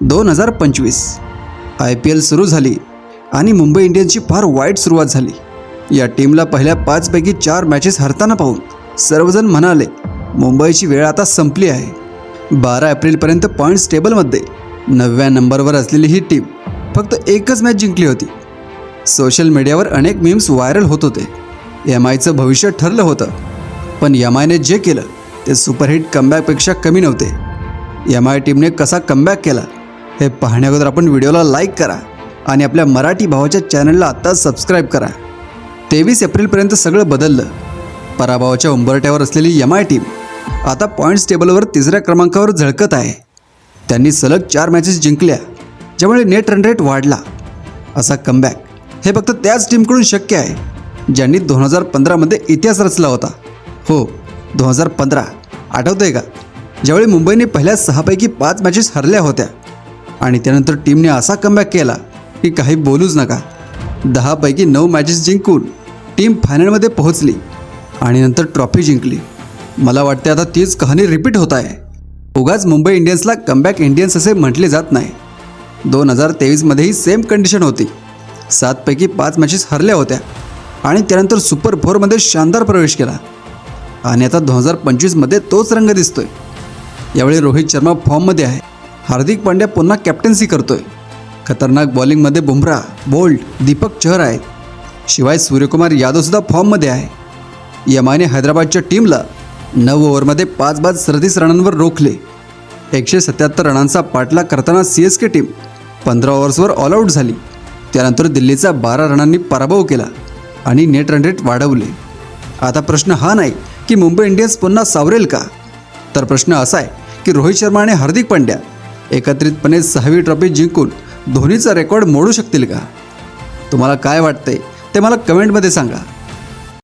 दोन हजार पंचवीस. आय पी एल सुरू झाली आणि मुंबई इंडियन्सची फार वाईट सुरुवात झाली. या टीमला पहिल्या पाचपैकी चार मॅचेस हरताना पाहून सर्वजण म्हणाले मुंबईची वेळ आता संपली आहे. बारा एप्रिलपर्यंत पॉईंट्स टेबलमध्ये नवव्या नंबरवर असलेली ही टीम फक्त एकच मॅच जिंकली होती. सोशल मीडियावर अनेक मीम्स व्हायरल होत होते. एम आयचं भविष्य ठरलं होतं. पण एम आयने जे केलं ते सुपरहिट कमबॅकपेक्षा कमी नव्हते. एम आय टीमने कसा कमबॅक केला हे पाहण्याअगोदर आपण व्हिडिओला लाईक करा आणि आपल्या मराठी भावाच्या चॅनलला आत्ताच सबस्क्राईब करा. तेवीस एप्रिलपर्यंत सगळं बदललं. पराभवाच्या उंबरट्यावर असलेली एम आय टीम आता पॉईंट्स टेबलवर तिसऱ्या क्रमांकावर झळकत आहे. त्यांनी सलग चार मॅचेस जिंकल्या ज्यामुळे नेट रन रेट वाढला. असा कमबॅक हे फक्त त्याच टीमकडून शक्य आहे ज्यांनी दोन हजार पंधरामध्ये इतिहास रचला होता. हो दोन हजार पंधरा आठवतं आहे का? ज्यावेळी मुंबईने पहिल्या सहापैकी पाच मॅचेस हरल्या होत्या आणि त्यानंतर टीमने असा कमबॅक केला की काही बोलूच नका. दहापैकी नऊ मॅचेस जिंकून टीम फायनलमध्ये पोहोचली आणि नंतर ट्रॉफी जिंकली. मला वाटते आता तीच कहाणी रिपीट होत आहे. उगाच मुंबई इंडियन्सला कमबॅक इंडियन्स असे म्हटले जात नाही. दोन हजार तेवीसमध्येही सेम कंडिशन होती. सातपैकी पाच मॅचेस हरल्या होत्या आणि त्यानंतर सुपर फोरमध्ये शानदार प्रवेश केला. आणि आता दोन हजार पंचवीसमध्ये तोच रंग दिसतोय. यावेळी रोहित शर्मा फॉर्ममध्ये आहे. हार्दिक पांड्या पुन्हा कॅप्टन्सी करतोय. खतरनाक बॉलिंगमध्ये बुमराह बोल्ट दीपक चहर आहेत. शिवाय सूर्यकुमार यादवसुद्धा फॉर्ममध्ये आहे. यमाने हैदराबादच्या टीमला नऊ ओव्हरमध्ये पाच बाद सदतीस रनांवर रोखले. एकशे सत्याहत्तर रनांचा पाठलाग करताना सी एस के टीम पंधरा ओव्हर्सवर ऑल आऊट झाली. त्यानंतर दिल्लीचा बारा रनांनी पराभव केला आणि नेट रन रेट वाढवले. आता प्रश्न हा नाही की मुंबई इंडियन्स पुन्हा सावरेल का? तर प्रश्न असा आहे की रोहित शर्मा आणि हार्दिक पांड्या एकत्रितपणे सहावी ट्रॉफी जिंकून धोनीचा रेकॉर्ड मोडू शकतील का? तुम्हाला काय वाटते ते मला कमेंटमध्ये सांगा.